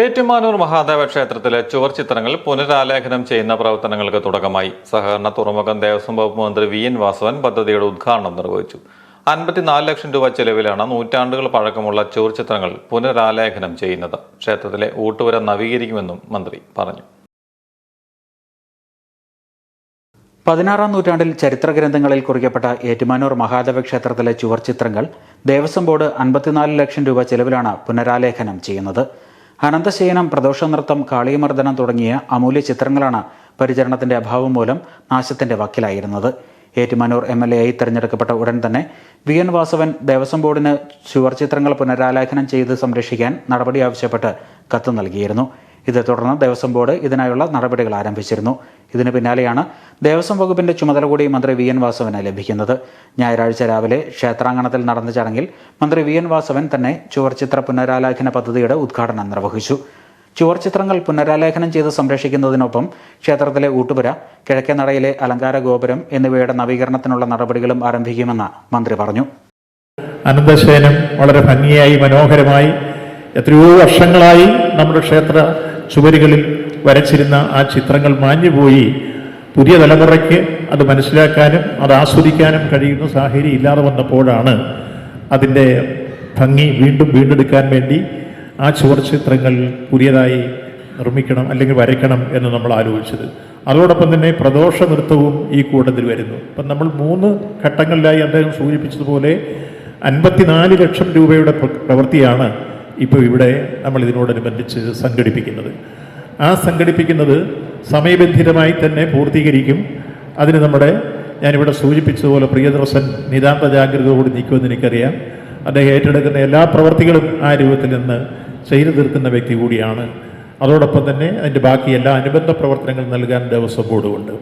ഏറ്റുമാനൂർ മഹാദേവ ക്ഷേത്രത്തിലെ ചുവർ ചിത്രങ്ങൾ പുനരാലേഖനം ചെയ്യുന്ന പ്രവർത്തനങ്ങൾക്ക് തുടക്കമായി. സഹകരണ തുറമുഖം ദേവസ്വം വകുപ്പ് മന്ത്രി വി എൻ വാസവൻ പദ്ധതിയുടെ ഉദ്ഘാടനം നിർവഹിച്ചു. അൻപത്തിനാല് ലക്ഷം രൂപ ചെലവിലാണ് നൂറ്റാണ്ടുകൾ പഴക്കമുള്ള ചുവർ ചിത്രങ്ങൾ പുനരാലേഖനം ചെയ്യുന്നത്. ക്ഷേത്രത്തിലെ ഊട്ടുവര നവീകരിക്കുമെന്നും മന്ത്രി പറഞ്ഞു. പതിനാറാം നൂറ്റാണ്ടിൽ ചരിത്ര ഗ്രന്ഥങ്ങളിൽ കുറിക്കപ്പെട്ട ഏറ്റുമാനൂർ മഹാദേവ ക്ഷേത്രത്തിലെ ചുവർ ചിത്രങ്ങൾ ദേവസ്വം ബോർഡ് അൻപത്തിനാല് ലക്ഷം രൂപ ചെലവിലാണ് പുനരാലേഖനം ചെയ്യുന്നത്. അനന്തശയനം പ്രദോഷ നൃത്തം കാളിയമർദ്ദനം തുടങ്ങിയ അമൂല്യ ചിത്രങ്ങളാണ് പരിചരണത്തിന്റെ അഭാവം മൂലം നാശത്തിന്റെ വക്കിലായിരുന്നത്. ഏറ്റുമാനൂർ എം എൽ എ ആയി തെരഞ്ഞെടുക്കപ്പെട്ട ഉടൻ തന്നെ വി. എൻ. വാസവൻ ദേവസ്വം ബോർഡിന് ചുവർ ചിത്രങ്ങൾ പുനരാലേഖനം ചെയ്ത് സംരക്ഷിക്കാൻ നടപടി ആവശ്യപ്പെട്ട് കത്ത് നൽകിയിരുന്നു. ഇതേ തുടർന്ന് ദേവസ്വം ബോർഡ് ഇതിനായുള്ള നടപടികൾ ആരംഭിച്ചിരുന്നു. ഇതിന് പിന്നാലെയാണ് ദേവസ്വം വകുപ്പിന്റെ ചുമതല കൂടി മന്ത്രി വി എൻ വാസവന് ലഭിക്കുന്നത്. ഞായറാഴ്ച രാവിലെ ക്ഷേത്രാങ്കണത്തിൽ നടന്ന ചടങ്ങിൽ മന്ത്രി വി എൻ വാസവൻ തന്നെ ചുവർചിത്ര പുനരാലേഖന പദ്ധതിയുടെ ഉദ്ഘാടനം നിർവഹിച്ചു. ചുവർ ചിത്രങ്ങൾ പുനരാലേഖനം ചെയ്ത് സംരക്ഷിക്കുന്നതിനൊപ്പം ക്ഷേത്രത്തിലെ ഊട്ടുപുര കിഴക്കേ നടയിലെ അലങ്കാര ഗോപുരം എന്നിവയുടെ നവീകരണത്തിനുള്ള നടപടികളും ആരംഭിക്കുമെന്ന് മന്ത്രി പറഞ്ഞു. അനന്തശയനം വളരെ ഭംഗിയായി മനോഹരമായി എത്രയോ വർഷങ്ങളായി നമ്മുടെ ക്ഷേത്ര ചുവരുകളിൽ വരച്ചിരുന്ന ആ ചിത്രങ്ങൾ മാഞ്ഞുപോയി. പുതിയ തലമുറയ്ക്ക് അത് മനസ്സിലാക്കാനും അത് ആസ്വദിക്കാനും കഴിയുന്ന സാഹചര്യം ഇല്ലാതെ വന്നപ്പോഴാണ് അതിന്റെ ഭംഗി വീണ്ടും വീണ്ടെടുക്കാൻ വേണ്ടി ആ ചുവർ ചിത്രങ്ങൾ പുതിയതായി നിർമ്മിക്കണം അല്ലെങ്കിൽ വരയ്ക്കണം എന്ന് നമ്മൾ ആലോചിച്ചത്. അതോടൊപ്പം തന്നെ പ്രദോഷ നൃത്തവും ഈ കൂട്ടത്തിൽ വരുന്നു. അപ്പം നമ്മൾ മൂന്ന് ഘട്ടങ്ങളിലായി അദ്ദേഹം സൂചിപ്പിച്ചതുപോലെ അൻപത്തിനാല് ലക്ഷം രൂപയുടെ പ്രവൃത്തിയാണ് ഇപ്പോൾ ഇവിടെ നമ്മൾ ഇതിനോടനുബന്ധിച്ച് സംഘടിപ്പിക്കുന്നത്. ആ സംഘടിപ്പിക്കുന്നത് സമയബന്ധിതമായി തന്നെ പൂർത്തീകരിക്കും. അതിന് നമ്മുടെ ഞാനിവിടെ സൂചിപ്പിച്ചതുപോലെ പ്രിയദർശൻ നിതാന്ത കൂടി നിൽക്കുമെന്ന് എനിക്കറിയാം. അദ്ദേഹം ഏറ്റെടുക്കുന്ന എല്ലാ പ്രവർത്തികളും ആ രൂപത്തിൽ നിന്ന് ചെയ്തു തീർക്കുന്ന വ്യക്തി കൂടിയാണ്. അതോടൊപ്പം തന്നെ അതിന്റെ ബാക്കി എല്ലാ അനുബന്ധ പ്രവർത്തനങ്ങളും നൽകാൻ ദേവസ്വം ബോർഡുമുണ്ട്.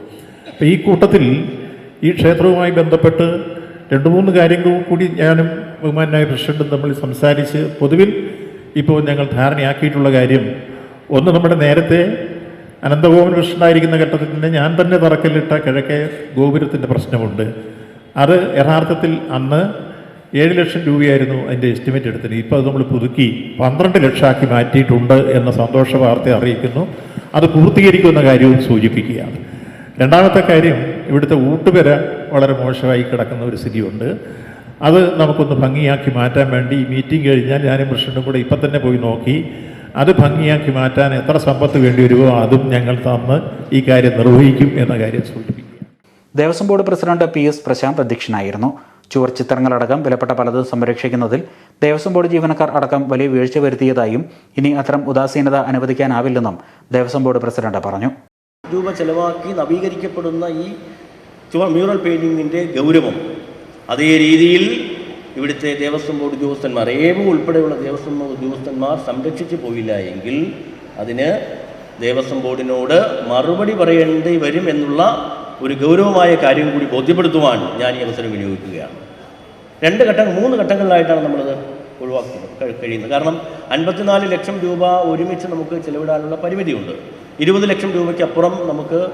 അപ്പോൾ ഈ കൂട്ടത്തിൽ ഈ ക്ഷേത്രവുമായി ബന്ധപ്പെട്ട് രണ്ട് മൂന്ന് കാര്യങ്ങൾ കൂടി ഞാനും ബഹുമാനായ പ്രസിഡന്റും തമ്മിൽ സംസാരിച്ച് പൊതുവിൽ ഇപ്പോൾ ഞങ്ങൾ ധാരണയാക്കിയിട്ടുള്ള കാര്യം ഒന്ന് നമ്മുടെ നേരത്തെ അനന്തഗോപൻ കൃഷ്ണനായിരിക്കുന്ന ഘട്ടത്തിൽ തന്നെ ഞാൻ തന്നെ തറക്കല്ലിട്ട കിഴക്കേ ഗോപുരത്തിന്റെ പ്രശ്നമുണ്ട്. അത് യഥാർത്ഥത്തിൽ അന്ന് ഏഴ് ലക്ഷം രൂപയായിരുന്നു അതിന്റെ എസ്റ്റിമേറ്റ് എടുത്തത്. ഇപ്പോൾ അത് നമ്മൾ പുതുക്കി പന്ത്രണ്ട് ലക്ഷമാക്കി മാറ്റിയിട്ടുണ്ട് എന്ന സന്തോഷ വാർത്ത അറിയിക്കുന്നു. അത് പൂർത്തീകരിക്കുന്ന കാര്യവും സൂചിപ്പിക്കുകയാണ്. രണ്ടാമത്തെ കാര്യം ഇവിടുത്തെ ഊട്ടുപെര വളരെ മോശമായി കിടക്കുന്ന ഒരു സ്ഥിതിയുണ്ട്. അത് നമുക്കൊന്ന് ഭംഗിയാക്കി മാറ്റാൻ വേണ്ടി ഈ മീറ്റിംഗ് കഴിഞ്ഞാൽ ഞാനും കൃഷ്ണനും കൂടെ ഇപ്പം തന്നെ പോയി നോക്കി. അത് ഭംഗിയാക്കി മാറ്റാൻ എത്ര സമ്പത്ത് വേണ്ടി വരുമോ അതും ഞങ്ങൾ തന്ന് ഈ കാര്യം നിർവഹിക്കും എന്ന കാര്യം സൂചിപ്പിക്കും Devaswom board president P S Prasanth അധ്യക്ഷനായിരുന്നു. ചുവർ ചിത്രങ്ങളടക്കം വിലപ്പെട്ട പലതും സംരക്ഷിക്കുന്നതിൽ ദേവസ്വം ബോർഡ് ജീവനക്കാർ അടക്കം വലിയ വീഴ്ച വരുത്തിയതായും ഇനി അത്തരം ഉദാസീനത അനുവദിക്കാനാവില്ലെന്നും ദേവസ്വം ബോർഡ് പ്രസിഡന്റ് പറഞ്ഞു. രൂപ ചെലവാക്കി നവീകരിക്കപ്പെടുന്ന ഈ ചുവർ മ്യൂറൽ പെയിന്റിങ്ങിന്റെ ഗൗരവം അതേ രീതിയിൽ ഇവിടുത്തെ ദേവസ്വം ബോർഡ് ഉദ്യോഗസ്ഥന്മാർ ഏവും ഉൾപ്പെടെയുള്ള ദേവസ്വം ബോർഡ് ഉദ്യോഗസ്ഥന്മാർ സംരക്ഷിച്ചു പോയില്ല എങ്കിൽ അതിന് ദേവസ്വം ബോർഡിനോട് മറുപടി പറയേണ്ടി വരും എന്നുള്ള ഒരു ഗൗരവമായ കാര്യം കൂടി ബോധ്യപ്പെടുത്തുവാൻ ഞാൻ ഈ അവസരം വിനിയോഗിക്കുകയാണ്. രണ്ട് ഘട്ടം മൂന്ന് ഘട്ടങ്ങളിലായിട്ടാണ് നമ്മളത് ഒഴിവാക്കുന്നത് കഴി- കഴിയുന്നത്. കാരണം അൻപത്തിനാല് ലക്ഷം രൂപ ഒരുമിച്ച് നമുക്ക് ചെലവിടാനുള്ള പരിമിതിയുണ്ട്. ഇരുപത് ലക്ഷം രൂപയ്ക്ക് അപ്പുറം നമുക്ക്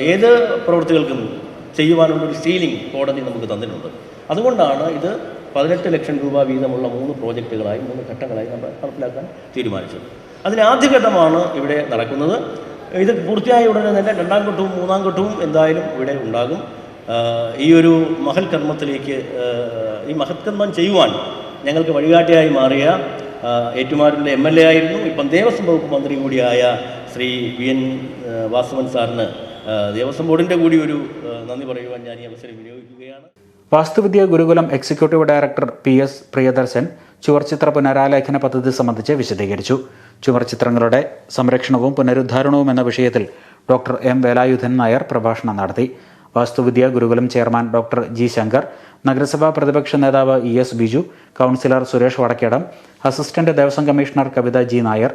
ഏത് പ്രവൃത്തികൾക്കും ചെയ്യുവാനുള്ള ഒരു സീലിംഗ് കോടതി നമുക്ക് തന്നിട്ടുണ്ട്. അതുകൊണ്ടാണ് ഇത് പതിനെട്ട് ലക്ഷം രൂപ വീതമുള്ള മൂന്ന് പ്രോജക്റ്റുകളായി മൂന്ന് ഘട്ടങ്ങളായി നമ്മൾ നടപ്പിലാക്കാൻ തീരുമാനിച്ചത്. അതിന് ആദ്യഘട്ടമാണ് ഇവിടെ നടക്കുന്നത്. ഇത് പൂർത്തിയായ ഉടനെ തന്നെ രണ്ടാം ഘട്ടവും മൂന്നാം ഘട്ടവും എന്തായാലും ഇവിടെ ഉണ്ടാകും. ഈ ഒരു മഹൽ കർമ്മത്തിലേക്ക് ഈ മഹത് മഹത്കർമ്മം ചെയ്യുവാൻ ഞങ്ങൾക്ക് വഴികാട്ടിയായി മാറിയ ഏറ്റുമാരുടെ എം എൽ എ ആയിരുന്നു. ഇപ്പം ദേവസ്വം വകുപ്പ് മന്ത്രി കൂടിയായ ശ്രീ വി എൻ വാസവൻ സാറിന് ദേവസ്വം ബോർഡിന്റെ കൂടി ഒരു നന്ദി പറയുവാൻ ഞാൻ ഈ അവസരം വിനിയോഗിക്കുകയാണ്. Vasthuvidya Gurukulam executive director P S Priyadarshan ചുവർച്ചിത്ര പുനരാലേഖന പദ്ധതി സംബന്ധിച്ച് വിശദീകരിച്ചു. ചുവർച്ചിത്രങ്ങളുടെ സംരക്ഷണവും പുനരുദ്ധാരണവും എന്ന വിഷയത്തിൽ ഡോക്ടർ എം വേലായുധൻ നായർ പ്രഭാഷണം നടത്തി. Vasthuvidya Gurukulam chairman doctor G Sankar നഗരസഭാ പ്രതിപക്ഷ നേതാവ് E S Biju councillor Suresh Vadakkedam assistant Devaswom commissioner Kavitha G Nair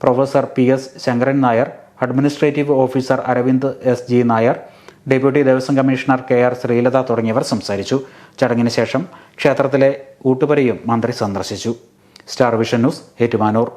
professor P S Sankaran Nair administrative officer Aravind S G Nair deputy Devaswom commissioner K R Sreelatha തുടങ്ങിയവർ സംസാരിച്ചു. ചടങ്ങിന് ശേഷം ക്ഷേത്രത്തിലെ ഊട്ടുപുരയും മന്ത്രി സന്ദർശിച്ചു. Star Vision News Ettumanoor.